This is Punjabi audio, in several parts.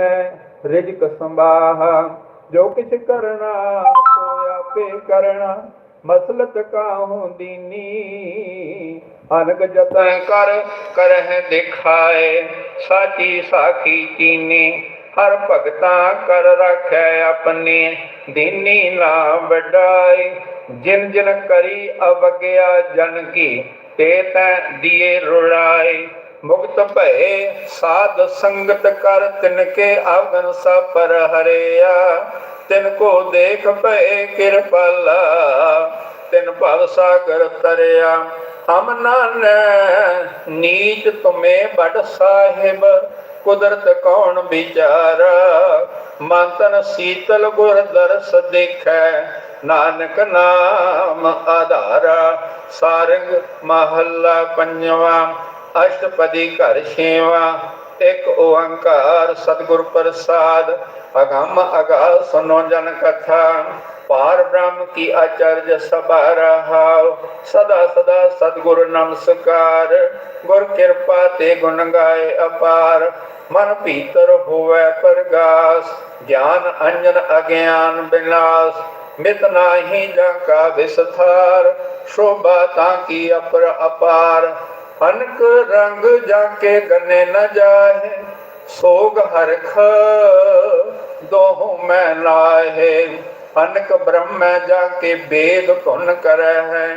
ਮੈਂ ਰਿਜਕ ਸੰਭਾਹ ਜੋ ਕਿਛ ਕਰਨਾ ਸੋ ਆਪੇ ਕਰਨਾ, ਮਸਲਤ ਕਾਹੂ ਦੀਨੀ ਅਨਕ ਜਤਨ ਕਰ, ਕਰਹਿ ਦਿਖਾਏ, ਸਾਚੀ ਸਾਖੀ ਚੀਨੀ, ਹਰ ਭਗਤਾ ਕਰ ਰੱਖੈ ਆਪਣੇ। ਦੀਨੀ ਨਾ ਵਡਾਈ, ਜਿਨ ਜਿਨ ਕਰੀ ਅਵਗਿਆ ਜਨ ਕੀ, ਤੇ ਤੈ ਦੀਏ ਰੁੜਾਈ। ਮੁਕਤ ਭਏ, ਸਾਧ ਸੰਗਤ ਕਰ ਤਿਨ ਕੇ ਆਵਨ ਸਾ ਪਰ ਹਰਿਆ। ਤਿਨ ਕੋ ਦੇਖ ਭਏ ਕਿਰਪਾਲਾ, ਤਿਨ ਭਵ ਸਾਗਰ ਤਰਿਆ। ਹਮ ਨਾਨੈ, ਨੀਚ ਤੁਮੇ ਬੜ ਸਾਹਿਬ, ਕੁਦਰਤ ਕੌਣ ਵਿਚਾਰਾ? ਮਨ ਤਨ ਸੀਤਲ ਗੁਰ ਦਰਸ ਦੇਖੈ, ਨਾਨਕ ਨਾਮ ਆਧਾਰਾ। ਸਾਰੰਗ ਮਹੱਲਾ ਪੰਜਵਾ। ਅਸ਼ਟਪਦੀ ਘਰ ਛੇਵਾ, ਇੱਕ ਓੰਕਾਰ ਸਤਿਗੁਰ ਪ੍ਰਸਾਦ। ਅਗੰਮ ਅਗਾ ਸੁਨੋ ਜਨ ਕਥਾ, ਪਾਰ ਬ੍ਰਹਮ ਕੀ ਆਚਰਜ ਸਭਾ ਰਹਾਉ। ਸਦਾ ਸਦਾ ਸਤਿਗੁਰ ਨਮਸਕਾਰ, ਗੁਰ ਕਿਰਪਾ ਤੇ ਗੁਣ ਗਾਏ ਅਪਾਰ। ਮਨ ਭੀਤਰ ਹੋਵੇ ਪ੍ਰਗਾਸ, ਗਿਆਨ ਅੰਜਨ ਅਗਿਆਨ ਬਿਨਾਸ਼ ਮਿਤ ਨਾਹੀ ਜਾਂ ਕਾ ਵਿਸਥਾਰ, ਸ਼ੋਭਾ ਤਾਂ ਕੀ ਅਪਰ ਅਪਾਰ। ਅਨਕ ਰੰਗ ਜਾ ਕੇ ਗਨੇ ਨ ਜਾਏ ਸੋਗ ਹਰਖ ਦੋਹੁ ਮੈਂ ਲਾਹੇ ਅਨਕ ਬ੍ਰਹਮ ਜਾ ਕੇ ਬੇਦ ਧੁਨ ਕਰੈ ਹੈ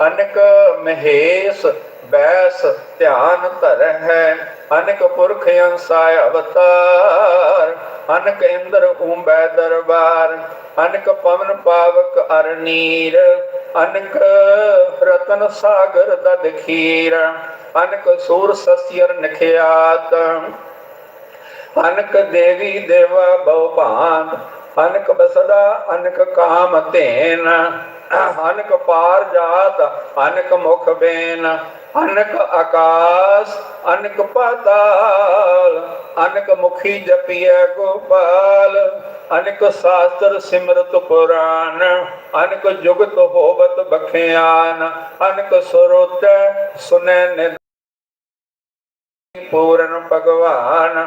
ਅਨਕ ਮਹੇਸ਼ ਬੈਸ ਧਿਆਨ ਧਰ ਹੈ ਅਨਕ ਪੁਰਖ ਅੰਸਾਇ ਅਵਤਾਰ ਅਨਕ ਇੰਦਰ ਊਂਬੈ ਦਰਬਾਰ, ਅਨਕ ਪਵਨ ਪਾਵਕ ਅਰ ਅਨਕ ਰਤਨ ਸਾਗਰ ਦਦ ਖੀਰ, ਅਨਕ ਸੂਰ ਸਸਿਰ ਨਖਿਆਤ, ਅਨਕ ਦੇਵੀ ਦੇਵਾ ਬਹੁ ਭਾਨ ਅਨਕ ਬਸਦਾ ਅਨਕ ਕਾਮ ਧੇਨ ਅਨਕ ਪਾਰ ਜਾਤ ਅਨਕ ਮੁਖ ਬੇਨ ਅਨਕ ਆਕਾਸ ਅਨਕ ਪਾਤਾਲ ਅਨਕ ਮੁਖੀ ਜਪੀਐ ਗੋਪਾਲ ਅਨਕ ਸ਼ਾਸਤਰ ਸਿਮਰਤ ਪੁਰਾਨ ਅਨਕ ਜੁਗਤ ਹੋਵਤ ਬਖਿਆਨ ਅਨਕ ਸਰੋਤ ਸੁਨੈ ਨਿ ਪੂਰਨ ਭਗਵਾਨ।